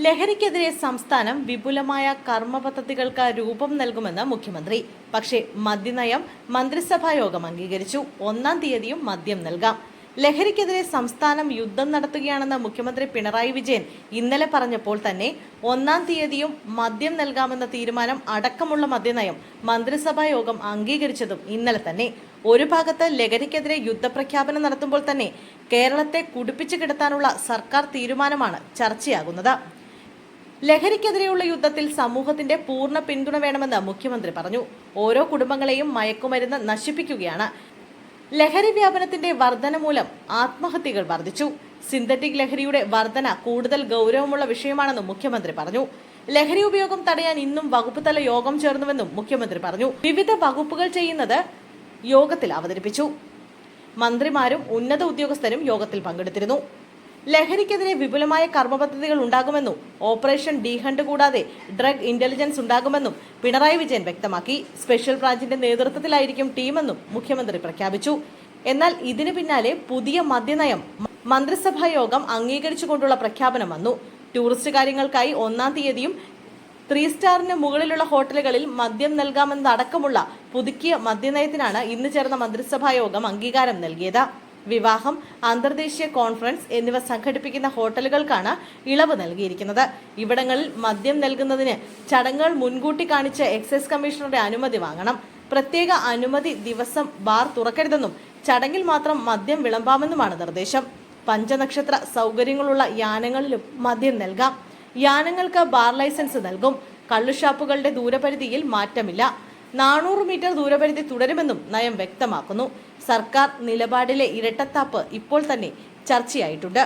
ലഹരിക്കെതിരെ സംസ്ഥാനം വിപുലമായ കർമ്മ പദ്ധതികൾക്ക് രൂപം നൽകുമെന്ന് മുഖ്യമന്ത്രി. പക്ഷേ മദ്യനയം മന്ത്രിസഭാ യോഗം അംഗീകരിച്ചു. ഒന്നാം തീയതിയും മദ്യം നൽകാം. ലഹരിക്കെതിരെ സംസ്ഥാനം യുദ്ധം നടത്തുകയാണെന്ന് മുഖ്യമന്ത്രി പിണറായി വിജയൻ ഇന്നലെ പറഞ്ഞപ്പോൾ തന്നെ ഒന്നാം തീയതിയും മദ്യം നൽകാമെന്ന തീരുമാനം അടക്കമുള്ള മദ്യനയം മന്ത്രിസഭാ യോഗം അംഗീകരിച്ചതും ഇന്നലെ തന്നെ. ഒരു ഭാഗത്ത് ലഹരിക്കെതിരെ യുദ്ധപ്രഖ്യാപനം നടത്തുമ്പോൾ തന്നെ കേരളത്തെ കുടിപ്പിച്ചു കിടത്താനുള്ള സർക്കാർ തീരുമാനമാണ് ചർച്ചയാകുന്നത്. ലഹരിക്കെതിരെയുള്ള യുദ്ധത്തിൽ സമൂഹത്തിന്റെ പൂർണ പിന്തുണ വേണമെന്ന് മുഖ്യമന്ത്രി പറഞ്ഞു. ഓരോ കുടുംബങ്ങളെയും മയക്കുമരുന്ന് നശിപ്പിക്കുകയാണ്. ലഹരി വ്യാപനത്തിന്റെ വർധന മൂലം ആത്മഹത്യകൾ വർദ്ധിച്ചു സിന്തറ്റിക് ലഹരിയുടെ വർധന കൂടുതൽ ഗൗരവമുള്ള വിഷയമാണെന്നും മുഖ്യമന്ത്രി പറഞ്ഞു. ലഹരി ഉപയോഗം തടയാൻ ഇന്നും വകുപ്പ് തല യോഗം ചേർന്നുവെന്നും മുഖ്യമന്ത്രി പറഞ്ഞു. വിവിധ വകുപ്പുകൾ ചെയ്യുന്നത് യോഗത്തിൽ അവതരിപ്പിച്ചു. മന്ത്രിമാരും ഉന്നത ഉദ്യോഗസ്ഥരും യോഗത്തിൽ പങ്കെടുത്തിരുന്നു. ലഹരിക്കെതിരെ വിപുലമായ കർമ്മപദ്ധതികൾ ഉണ്ടാകുമെന്നും ഓപ്പറേഷൻ ഡി ഹണ്ട് കൂടാതെ ഡ്രഗ് ഇന്റലിജൻസ് ഉണ്ടാകുമെന്നും പിണറായി വിജയൻ വ്യക്തമാക്കി. സ്പെഷ്യൽ ബ്രാഞ്ചിന്റെ നേതൃത്വത്തിലായിരിക്കും ടീമെന്നും മുഖ്യമന്ത്രി പ്രഖ്യാപിച്ചു. എന്നാൽ ഇതിനു പിന്നാലെ പുതിയ മദ്യനയം മന്ത്രിസഭാ യോഗം അംഗീകരിച്ചുകൊണ്ടുള്ള പ്രഖ്യാപനം വന്നു. ടൂറിസ്റ്റ് കാര്യങ്ങൾക്കായി ഒന്നാം തീയതിയും ത്രീ സ്റ്റാറിന് മുകളിലുള്ള ഹോട്ടലുകളിൽ മദ്യം നൽകാമെന്നതടക്കമുള്ള പുതുക്കിയ മദ്യനയത്തിനാണ് ഇന്ന് ചേർന്ന മന്ത്രിസഭാ യോഗം അംഗീകാരം നൽകിയത്. വിവാഹം അന്തർദേശീയ കോൺഫറൻസ് എന്നിവ സംഘടിപ്പിക്കുന്ന ഹോട്ടലുകൾക്കാണ് ഇളവ് നൽകിയിരിക്കുന്നത്. ഇവിടങ്ങളിൽ മദ്യം നൽകുന്നതിന് ചടങ്ങുകൾ മുൻകൂട്ടി കാണിച്ച് എക്സൈസ് കമ്മീഷണറുടെ അനുമതി വാങ്ങണം. പ്രത്യേക അനുമതി ദിവസം ബാർ തുറക്കരുതെന്നും ചടങ്ങിൽ മാത്രം മദ്യം വിളമ്പാമെന്നുമാണ് നിർദ്ദേശം. പഞ്ചനക്ഷത്ര സൗകര്യങ്ങളുള്ള യാനങ്ങളിലും മദ്യം നൽകാം. യാനങ്ങൾക്ക് ബാർ ലൈസൻസ് നൽകും. കള്ളുഷാപ്പുകളുടെ ദൂരപരിധിയിൽ മാറ്റമില്ല. നാനൂറ് മീറ്റർ ദൂരപരിധി തുടരുമെന്നും നയം വ്യക്തമാക്കുന്നു. സർക്കാർ നിലപാടിലെ ഇരട്ടത്താപ്പ് ഇപ്പോൾ തന്നെ ചർച്ചയായിട്ടുണ്ട്.